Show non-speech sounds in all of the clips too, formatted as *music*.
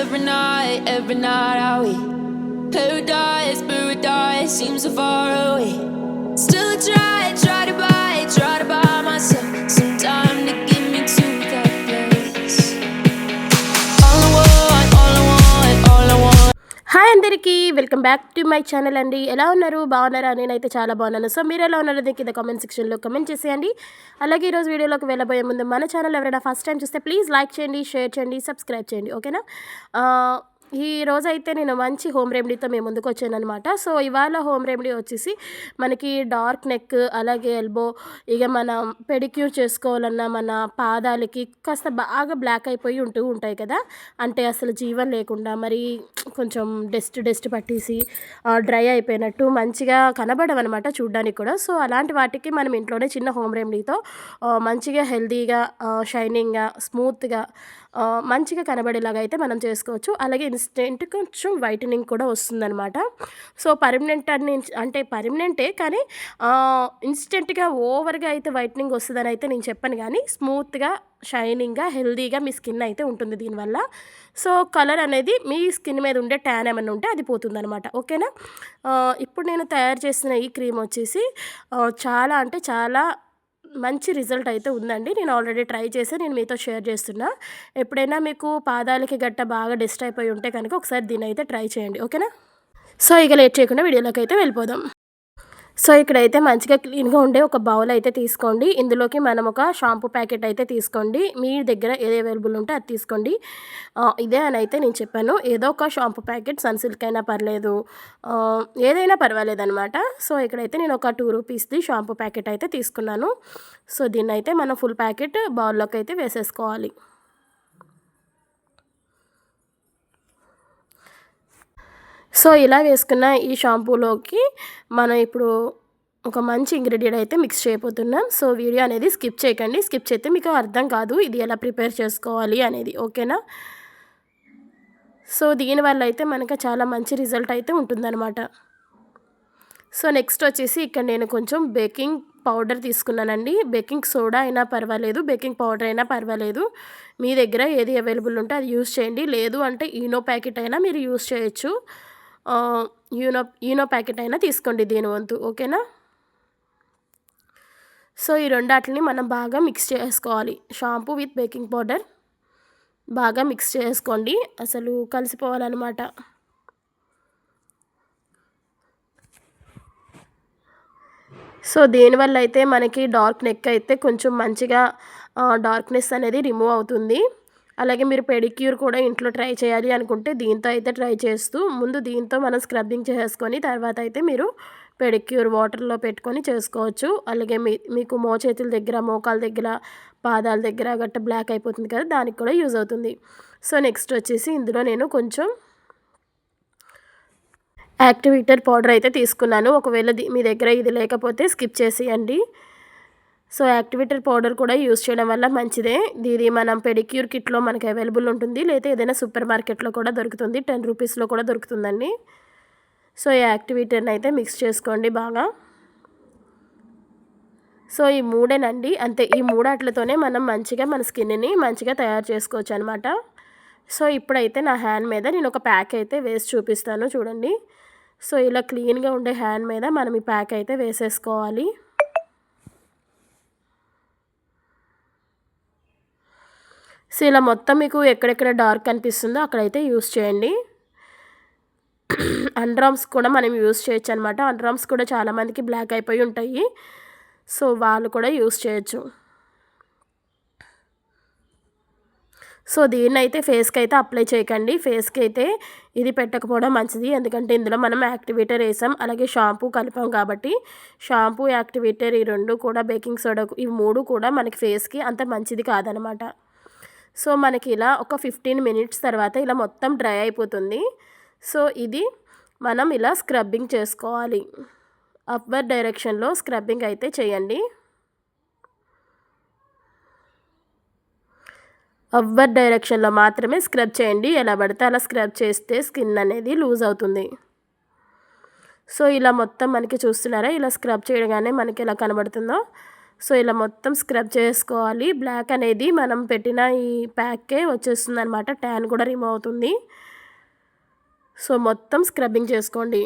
every night, every night are we? Paradise, paradise seems so far away అందరికీ welcome back to my channel అండి. ఎలా ఉన్నారు? బాగున్నారా? నేనైతే చాలా బాగున్నాను. సో మీరు ఎలా ఉన్నారో? దీనికి కింద కామెంట్ సెక్షన్లో కమెంట్ చేసేయండి. అలాగే ఈరోజు వీడియోలోకి వెళ్ళబోయే ముందు మన ఛానల్ ఎవరైనా ఫస్ట్ టైం చూస్తే ప్లీజ్ లైక్ చేయండి షేర్ చేయండి సబ్స్క్రైబ్ చేయండి. ఓకేనా ఈ రోజు అయితే నేను మంచి హోమ్ రెమెడీతో మేము ముందుకు వచ్చాను అనమాట సో ఇవాళ హోమ్ రెమెడీ వచ్చేసి మనకి డార్క్ నెక్ అలాగే ఎల్బో ఇక మనం పెడిక్యూర్ చేసుకోవాలన్నా మన పాదాలకి కాస్త బాగా బ్లాక్ అయిపోయి ఉంటూ ఉంటాయి కదా. అంటే అసలు జీవం లేకుండా మరి కొంచెం డస్ట్ డస్ట్ పట్టేసి డ్రై అయిపోయినట్టు మంచిగా కనబడవన్నమాట చూడ్డానికి కూడా. సో అలాంటి వాటికి మనం ఇంట్లోనే చిన్న హోమ్ రెమెడీతో మంచిగా హెల్తీగా షైనింగ్గా స్మూత్గా మంచిగా కనబడేలాగా అయితే మనం చేసుకోవచ్చు. అలాగే ఇన్స్టెంట్ కొంచెం వైటనింగ్ కూడా వస్తుందన్నమాట. సో పర్మనెంట్ అని అంటే పర్మనెంటే కానీ ఇన్స్టెంట్గా ఓవర్గా అయితే వైటనింగ్ వస్తుందని అయితే నేను చెప్పాను కానీ స్మూత్గా షైనింగ్గా హెల్దీగా మీ స్కిన్ అయితే ఉంటుంది దీనివల్ల. సో కలర్ అనేది మీ స్కిన్ మీద ఉండే ట్యాన్ ఏమైనా ఉంటే అది పోతుందన్నమాట. ఓకేనా? ఇప్పుడు నేను తయారు చేసిన ఈ క్రీమ్ వచ్చేసి చాలా అంటే చాలా మంచి రిజల్ట్ అయితే ఉందండి. నేను ఆల్రెడీ ట్రై చేసి నేను మీతో షేర్ చేస్తున్నా. ఎప్పుడైనా మీకు పాదాలకి గట్ట బాగా డస్ట్ అయిపోయి ఉంటే కనుక ఒకసారి దీని అయితే ట్రై చేయండి. ఓకేనా? సో ఇక లేట్ చేయకుండా వీడియోలోకి అయితే వెళ్ళిపోదాం. సో ఇక్కడైతే మంచిగా క్లీన్గా ఉండే ఒక బౌల్ అయితే తీసుకోండి. ఇందులోకి మనం ఒక షాంపూ ప్యాకెట్ అయితే తీసుకోండి. మీ దగ్గర ఏది అవైలబుల్ ఉంటే అది తీసుకోండి. ఇదే అని అయితే నేను చెప్పాను. ఏదో ఒక షాంపూ ప్యాకెట్ సన్సిల్క్ అయినా పర్లేదు. ఏదైనా పర్వాలేదు అనమాట సో ఇక్కడైతే నేను ఒక టూ రూపీస్ది షాంపూ ప్యాకెట్ అయితే తీసుకున్నాను. సో దీన్ని అయితే మనం ఫుల్ ప్యాకెట్ బౌల్లోకి అయితే వేసేసుకోవాలి. సో ఇలా వేసుకున్న ఈ షాంపూలోకి మనం ఇప్పుడు ఒక మంచి ఇంగ్రీడియంట్ అయితే మిక్స్ చేయబోతున్నాం. సో వీడియో అనేది స్కిప్ చేయకండి. స్కిప్ చేస్తే మీకు అర్థం కాదు ఇది ఎలా ప్రిపేర్ చేసుకోవాలి అనేది. ఓకేనా? సో దీనివల్ల అయితే మనకు చాలా మంచి రిజల్ట్ అయితే ఉంటుందన్నమాట. సో నెక్స్ట్ వచ్చేసి ఇక్కడ నేను కొంచెం బేకింగ్ పౌడర్ తీసుకున్నానండి. బేకింగ్ సోడా అయినా పర్వాలేదు బేకింగ్ పౌడర్ అయినా పర్వాలేదు. మీ దగ్గర ఏది అవైలబుల్ ఉంటే అది యూస్ చేయండి. లేదు అంటే ఈనో ప్యాకెట్ అయినా మీరు యూస్ చేయొచ్చు. యూనో యూనో ప్యాకెట్ అయినా తీసుకోండి దీని వంతు ఓకేనా? సో ఈ రెండాటిని మనం బాగా మిక్స్ చేసుకోవాలి. షాంపూ విత్ బేకింగ్ పౌడర్ బాగా మిక్స్ చేసుకోండి. అసలు కలిసిపోవాలన్నమాట. సో దీనివల్ల అయితే మనకి డార్క్ నెక్ అయితే కొంచెం మంచిగా డార్క్నెస్ అనేది రిమూవ్ అవుతుంది. అలాగే మీరు పెడిక్యూర్ కూడా ఇంట్లో ట్రై చేయాలి అనుకుంటే దీంతో అయితే ట్రై చేస్తూ ముందు దీంతో మనం స్క్రబ్బింగ్ చేసుకొని తర్వాత అయితే మీరు పెడిక్యూర్ వాటర్లో పెట్టుకొని చేసుకోవచ్చు. అలాగే మీ మీకు మోచేతుల దగ్గర మోకాల దగ్గర పాదాల దగ్గర గట్ట బ్లాక్ అయిపోతుంది కదా దానికి కూడా యూజ్ అవుతుంది. సో నెక్స్ట్ వచ్చేసి ఇందులో నేను కొంచెం యాక్టివేటర్ పౌడర్ అయితే తీసుకున్నాను. ఒకవేళ ది- మీ దగ్గర ఇది లేకపోతే స్కిప్ చేసేయండి. సో యాక్టివేటర్ పౌడర్ కూడా యూస్ చేయడం వల్ల మంచిదే. ఇది మనం పెడిక్యూర్ కిట్లో మనకి అవైలబుల్ ఉంటుంది. లేదా ఏదైనా సూపర్ మార్కెట్లో కూడా దొరుకుతుంది. టెన్ రూపీస్లో కూడా దొరుకుతుందండి. సో ఈ యాక్టివేటర్ని అయితే మిక్స్ చేసుకోండి బాగా. సో ఈ మూడేనండి. అంతే ఈ మూడాట్లతోనే మనం మంచిగా మన స్కిన్ని మంచిగా తయారు చేసుకోవచ్చు అనమాట సో ఇప్పుడైతే నా హ్యాండ్ మీద నేను ఒక ప్యాక్ అయితే వేసి చూపిస్తాను చూడండి. సో ఇలా క్లీన్గా ఉండే హ్యాండ్ మీద మనం ఈ ప్యాక్ అయితే వేసేసుకోవాలి. సో ఇలా మొత్తం మీకు ఎక్కడెక్కడ డార్క్ కనిపిస్తుందో అక్కడైతే యూస్ చేయండి. *clears throat* అండ్రామ్స్ కూడా మనం యూస్ చేయొచ్చు అనమాట అండ్రామ్స్ కూడా చాలామందికి బ్లాక్ అయిపోయి ఉంటాయి. సో వాళ్ళు కూడా యూస్ చేయొచ్చు. సో దీన్ని అయితే ఫేస్కి అయితే అప్లై చేయకండి. ఫేస్కి అయితే ఇది పెట్టకపోవడం మంచిది. ఎందుకంటే ఇందులో మనం యాక్టివేటర్ వేసాం. అలాగే షాంపూ కలిపాం కాబట్టి షాంపూ యాక్టివేటర్ ఈ రెండు కూడా బేకింగ్ సోడా ఈ మూడు కూడా మనకి ఫేస్కి అంత మంచిది కాదనమాట సో మనకి ఇలా ఒక ఫిఫ్టీన్ మినిట్స్ తర్వాత ఇలా మొత్తం డ్రై అయిపోతుంది. సో ఇది మనం ఇలా స్క్రబ్బింగ్ చేసుకోవాలి. అప్వర్ డైరెక్షన్లో స్క్రబ్బింగ్ అయితే చేయండి. అప్వర్ డైరెక్షన్లో మాత్రమే స్క్రబ్ చేయండి. ఎలా పడితే అలా స్క్రబ్ చేస్తే స్కిన్ అనేది లూజ్ అవుతుంది. సో ఇలా మొత్తం మనకి చూస్తున్నారా? ఇలా స్క్రబ్ చేయగానే మనకి ఎలా కనబడుతుందో? సో ఇలా మొత్తం స్క్రబ్ చేసుకోవాలి. బ్లాక్ అనేది మనం పెట్టిన ఈ ప్యాక్కే వచ్చేస్తుంది అనమాట ట్యాన్ కూడా రిమూవ్ అవుతుంది. సో మొత్తం స్క్రబ్బింగ్ చేసుకోండి.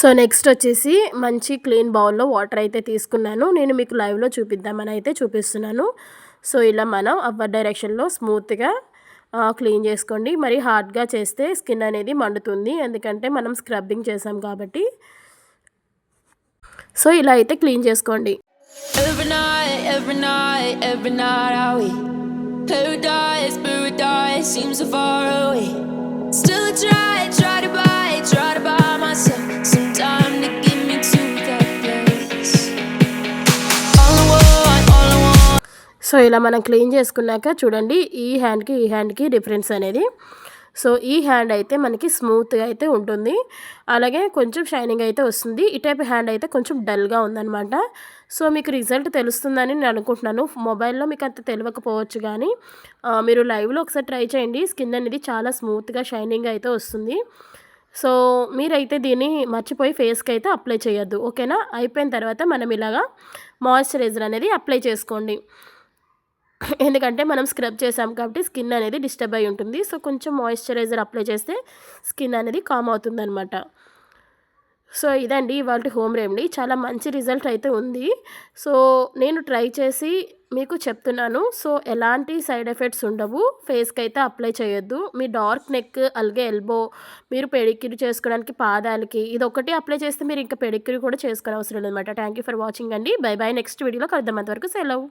సో నెక్స్ట్ వచ్చేసి మంచి క్లీన్ బౌల్లో వాటర్ అయితే తీసుకున్నాను. నేను మీకు లైవ్లో చూపిద్దామని అయితే చూపిస్తున్నాను. సో ఇలా మనం అప్పర్ డైరెక్షన్లో స్మూత్గా క్లీన్ చేసుకోండి. మరి హార్డ్గా చేస్తే స్కిన్ అనేది మండుతుంది. ఎందుకంటే మనం స్క్రబ్బింగ్ చేసాం కాబట్టి. సో ఇలా అయితే క్లీన్ చేసుకోండి. Still try, try. సో ఇలా మనం క్లీన్ చేసుకున్నాక చూడండి ఈ హ్యాండ్కి ఈ హ్యాండ్కి డిఫరెన్స్ అనేది. సో ఈ హ్యాండ్ అయితే మనకి స్మూత్గా అయితే ఉంటుంది. అలాగే కొంచెం షైనింగ్ అయితే వస్తుంది. ఈ టైప్ హ్యాండ్ అయితే కొంచెం డల్గా ఉందన్నమాట. సో మీకు రిజల్ట్ తెలుస్తుందని నేను అనుకుంటున్నాను. మొబైల్లో మీకు అంత తెలియకపోవచ్చు కానీ మీరు లైవ్లో ఒకసారి ట్రై చేయండి. స్కిన్ అనేది చాలా స్మూత్గా షైనింగ్ అయితే వస్తుంది. సో మీరైతే దీన్ని మర్చిపోయి ఫేస్కి అయితే అప్లై చేయొద్దు. ఓకేనా అయిపోయిన తర్వాత మనం ఇలాగా మాయిశ్చరైజర్ అనేది అప్లై చేసుకోండి. *laughs* ఎందుకంటే మనం స్క్రబ్ చేసాం కాబట్టి స్కిన్ అనేది డిస్టర్బ్ అయి ఉంటుంది. సో కొంచెం మాయిశ్చరైజర్ అప్లై చేస్తే స్కిన్ అనేది కామ్ అవుతుంది అనమాట సో ఇదండి ఇవాళ హోమ్ రెమెడీ. చాలా మంచి రిజల్ట్ అయితే ఉంది. సో నేను ట్రై చేసి మీకు చెప్తున్నాను. సో ఎలాంటి సైడ్ ఎఫెక్ట్స్ ఉండవు. ఫేస్కి అయితే అప్లై చేయొద్దు. మీ డార్క్ నెక్ అలాగే ఎల్బో మీరు పెడిక్యూర్ చేసుకోవడానికి పాదాలకి ఇది ఒకటి అప్లై చేస్తే మీరు ఇంకా పెడిక్యూర్ కూడా చేసుకునే అవసరం లేదన్నమాట థ్యాంక్ యూ ఫర్ వాచింగ్ అండి. Bye bye. నెక్స్ట్ వీడియోలో కలుద్దాం. అంతవరకు సెలవు.